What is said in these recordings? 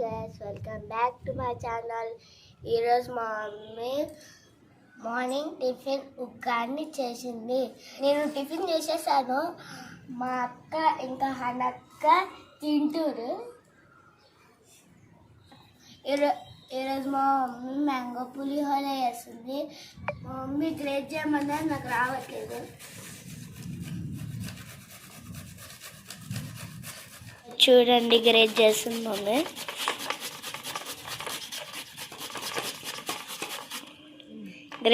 Back to మా channel ఈరోజు మా మమ్మీ మార్నింగ్ టిఫిన్ ఉగ్గాన్ని చేసింది. నేను టిఫిన్ చేసేసాను. మా అక్క ఇంకా హనక్క తింటూరు. ఈరో ఈరోజు మా మమ్మీ మ్యాంగో పులిహోర చేస్తుంది. మా మమ్మీ గ్రేట్ చేయమన్నా నాకు రావట్లేదు. చూడండి గ్రేట్ చేస్తుంది మమ్మీ.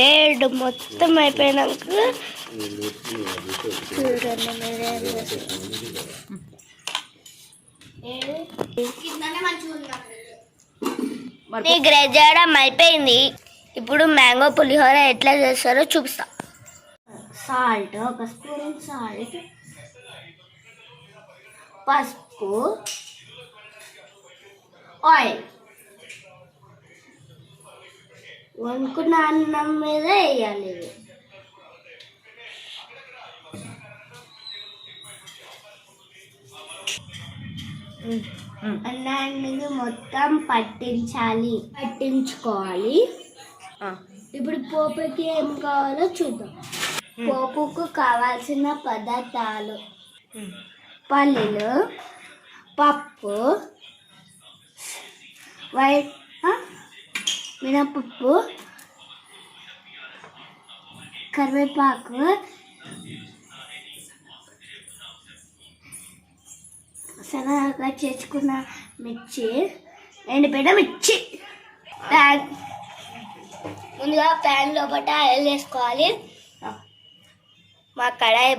రేడు మొత్తం అయిపోయినాక చూడండి మీరే గ్రేడ్ చేయడం అయిపోయింది. ఇప్పుడు మ్యాంగో పులిహోర ఎట్లా చేస్తారో చూపిస్తా. సాల్ట్ ఒక స్పూన్ సాల్ట్ పసుపు ఆయిల్. వండుకున్న అన్నం మీద వేయాలి. ఇవి అన్నానికి మొత్తం పట్టించాలి. పట్టించుకోవాలి. ఇప్పుడు పోపుకి ఏం కావాలో చూద్దాం. పోపుకు కావాల్సిన పదార్థాలు. పల్లీలు పప్పు వైట్ మినపప్పు కరివేపాకు సన్నగా చేసుకున్న మిర్చి ఎండిపోయిన మిర్చి. ప్యాన్ ముందుగా ప్యాన్ లోపల ఆయిల్ వేసుకోవాలి. మా కడాయి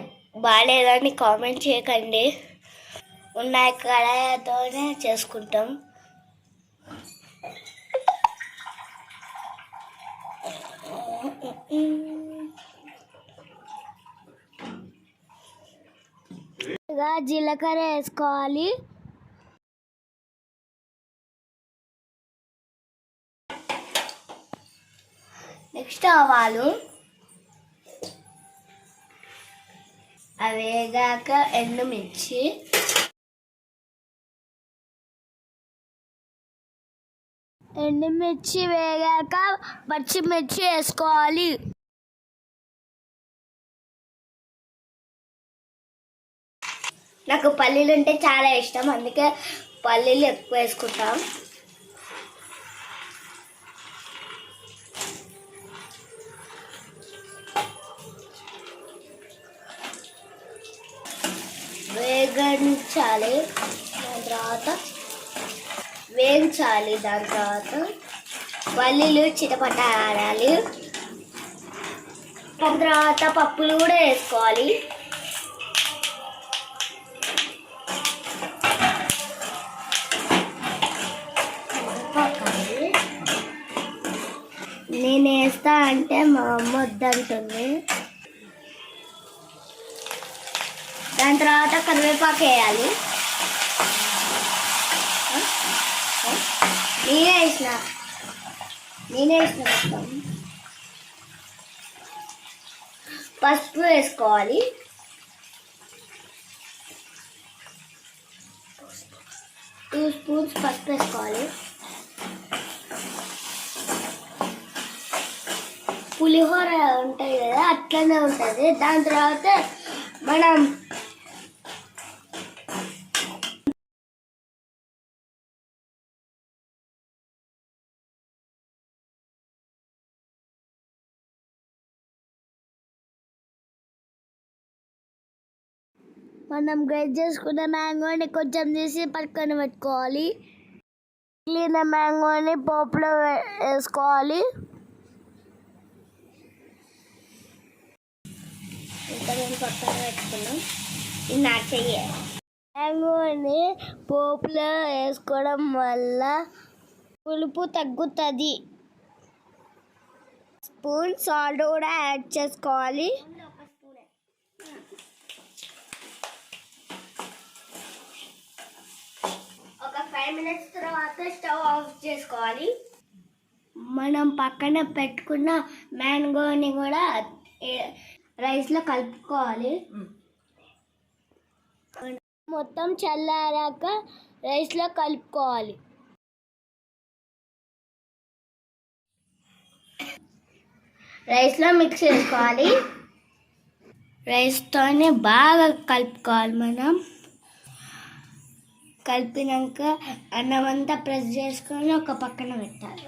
బాగాలేదని కామెంట్ చేయకండి. ఉన్న కడాయితోనే చేసుకుంటాం. జీలకర్ర వేసుకోవాలి. నెక్స్ట్ ఆవాలు. అవి వేగాక ఎండుమిర్చి. ఎండుమిర్చి వేగాక పచ్చిమిర్చి వేసుకోవాలి. నాకు పల్లీలు అంటే చాలా ఇష్టం అందుకే పల్లీలు ఎక్కువ వేసుకుంటాం. వేగించాలి దాని తర్వాత వేయించాలి. దాని తర్వాత పల్లీలు చిటపట ఆడాలి దాని తర్వాత పప్పులు కూడా వేసుకోవాలి. నేను వేస్తా అంటే మా అమ్మ వద్దంటుంది. దాని తర్వాత కరివేపాకు వేయాలి. నేనే వేసిన. నేనే వేసిన మొత్తం. పసుపు వేసుకోవాలి. టూ స్పూన్స్ పసుపు వేసుకోవాలి. పులిహోర ఉంటుంది కదా అట్లనే ఉంటుంది. దాని తర్వాత మనం మనం గ్రేట్ చేసుకున్న మ్యాంగోని కొంచెం తీసి పక్కన పెట్టుకోవాలి. మిగిలిన మ్యాంగోని పోపులో వేసుకోవాలి. ఇంకా నేను పక్కన పెట్టుకున్నాం ఇది మ్యాంగోని పోపులో వేసుకోవడం వల్ల పులుపు తగ్గుతుంది. స్పూన్ సాల్ట్ కూడా యాడ్ చేసుకోవాలి. ఫైవ్ మినిట్స్ తర్వాత స్టవ్ ఆఫ్ చేసుకోవాలి. మనం పక్కన పెట్టుకున్న మ్యాంగోని కూడా రైస్లో కలుపుకోవాలి. మొత్తం చల్లారాక రైస్లో కలుపుకోవాలి. రైస్లో మిక్స్ చేసుకోవాలి. రైస్తోనే బాగా కలుపుకోవాలి మనం. కలిపినాక అన్నం అంతా ప్రెస్ చేసుకొని ఒక పక్కన పెట్టాలి.